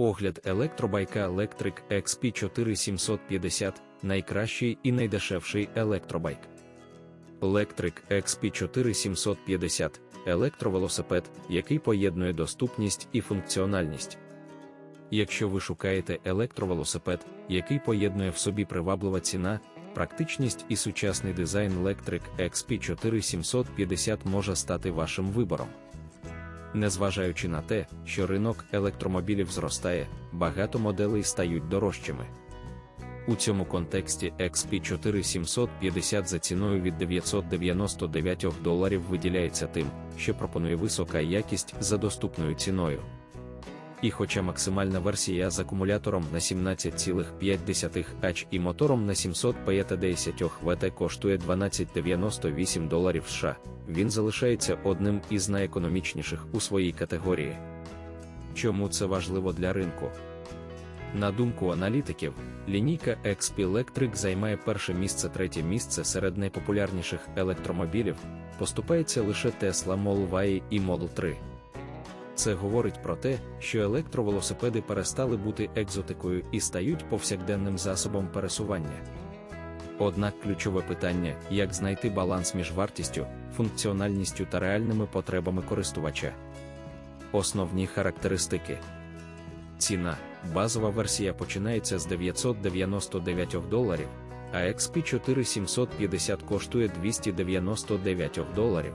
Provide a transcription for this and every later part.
Огляд електробайка Electric XP4750 найкращий і найдешевший електробайк. Electric XP4750 електровелосипед, який поєднує доступність і функціональність. Якщо ви шукаєте електровелосипед, який поєднує в собі приваблива ціна, практичність і сучасний дизайн Electric XP4750 може стати вашим вибором. Незважаючи на те, що ринок електромобілів зростає, багато моделей стають дорожчими. У цьому контексті XP4750 за ціною від 999 доларів виділяється тим, що пропонує висока якість за доступною ціною. І хоча максимальна версія з акумулятором на 17,5 Ач і мотором на 750 ВТ коштує 1298 доларів США, він залишається одним із найекономічніших у своїй категорії. Чому це важливо для ринку? На думку аналітиків, лінійка XP Electric займає перше місце третє місце серед найпопулярніших електромобілів, поступається лише Tesla Model Y і Model 3. Це говорить про те, що електровелосипеди перестали бути екзотикою і стають повсякденним засобом пересування. Однак ключове питання, як знайти баланс між вартістю, функціональністю та реальними потребами користувача. Основні характеристики. Ціна. Базова версія починається з 999 доларів, а XP4750 коштує 299 доларів.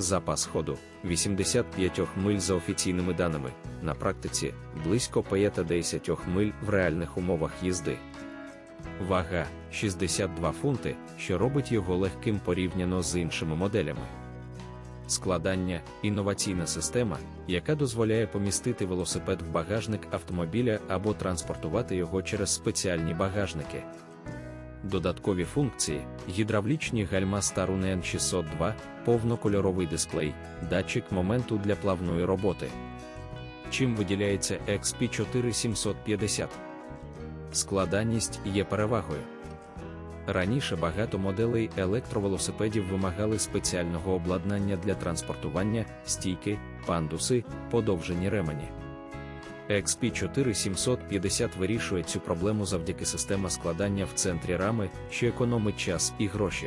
Запас ходу 85 миль за офіційними даними, на практиці близько 50 миль в реальних умовах їзди. Вага 62 фунти, що робить його легким порівняно з іншими моделями. Складання інноваційна система, яка дозволяє помістити велосипед в багажник автомобіля або транспортувати його через спеціальні багажники. Додаткові функції, гідравлічні гальма Starun n 602, повнокольоровий дисплей, датчик моменту для плавної роботи. Чим виділяється XP4750? Складанність є перевагою. Раніше багато моделей електровелосипедів вимагали спеціального обладнання для транспортування, стійки, пандуси, подовжені ремені. XP4750 вирішує цю проблему завдяки система складання в центрі рами, що економить час і гроші.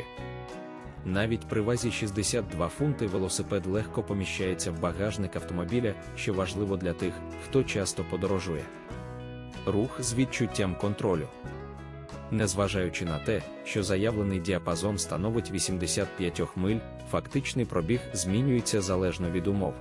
Навіть при вазі 62 фунти велосипед легко поміщається в багажник автомобіля, що важливо для тих, хто часто подорожує. Рух з відчуттям контролю. Незважаючи на те, що заявлений діапазон становить 85 миль, фактичний пробіг змінюється залежно від умов.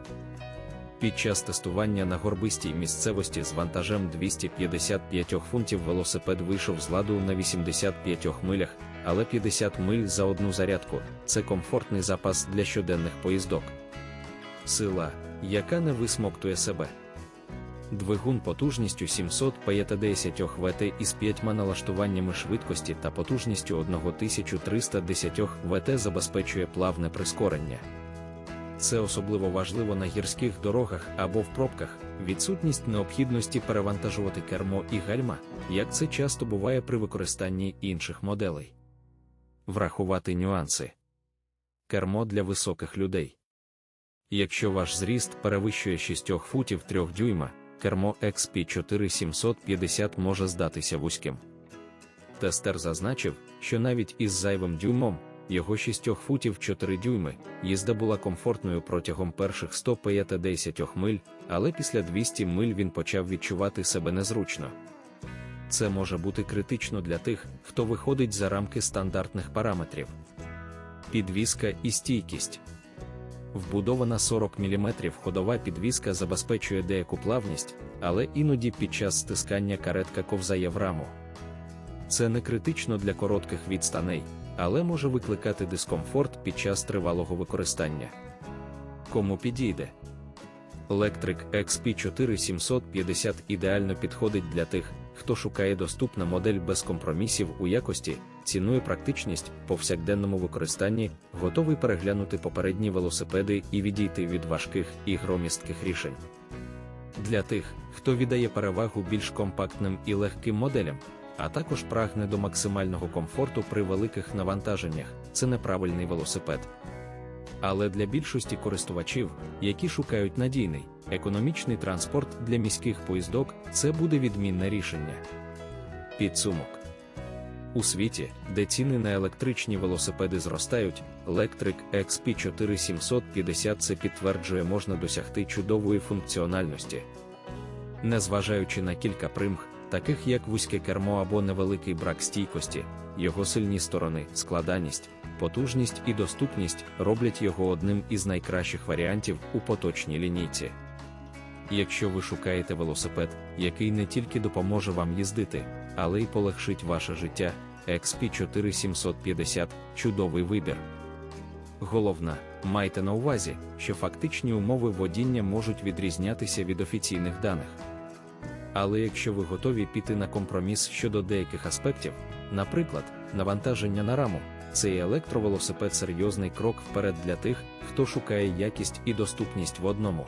Під час тестування на горбистій місцевості з вантажем 255 фунтів велосипед вийшов з ладу на 85 милях, але 50 миль за одну зарядку це комфортний запас для щоденних поїздок. Сила, яка не висмоктує себе. Двигун потужністю 750 ВТ із п'ятьма налаштуваннями швидкості та потужністю 1310 ВТ забезпечує плавне прискорення. Це особливо важливо на гірських дорогах або в пробках, відсутність необхідності перевантажувати кермо і гальма, як це часто буває при використанні інших моделей. Врахувати нюанси. Кермо для високих людей. Якщо ваш зріст перевищує 6 футів 3 дюйма, кермо XP4750 може здатися вузьким. Тестер зазначив, що навіть із зайвим дюймом його 6 футів 4 дюйми, їзда була комфортною протягом перших 150 миль, але після 200 миль він почав відчувати себе незручно. Це може бути критично для тих, хто виходить за рамки стандартних параметрів. Підвізка і стійкість. Вбудована 40 мм ходова підвізка забезпечує деяку плавність, але іноді під час стискання каретка ковзає в раму. Це не критично для коротких відстаней, але може викликати дискомфорт під час тривалого використання. Кому підійде? Electric XP4750 ідеально підходить для тих, хто шукає доступна модель без компромісів у якості, цінує практичність повсякденному використанні, готовий переглянути попередні велосипеди і відійти від важких і громістких рішень. Для тих, хто віддає перевагу більш компактним і легким моделям а також прагне до максимального комфорту при великих навантаженнях, це неправильний велосипед. Але для більшості користувачів, які шукають надійний, економічний транспорт для міських поїздок, це буде відмінне рішення. Підсумок. У світі, де ціни на електричні велосипеди зростають, Electric XP 4750 це підтверджує можна досягти чудової функціональності. Незважаючи на кілька примх, таких як вузьке кермо або невеликий брак стійкості, його сильні сторони, складаність, потужність і доступність роблять його одним із найкращих варіантів у поточній лінійці. Якщо ви шукаєте велосипед, який не тільки допоможе вам їздити, але й полегшить ваше життя, XP 4750 чудовий вибір. Головна, майте на увазі, що фактичні умови водіння можуть відрізнятися від офіційних даних. Але якщо ви готові піти на компроміс щодо деяких аспектів, наприклад, навантаження на раму, цей електровелосипед серйозний крок вперед для тих, хто шукає якість і доступність в одному.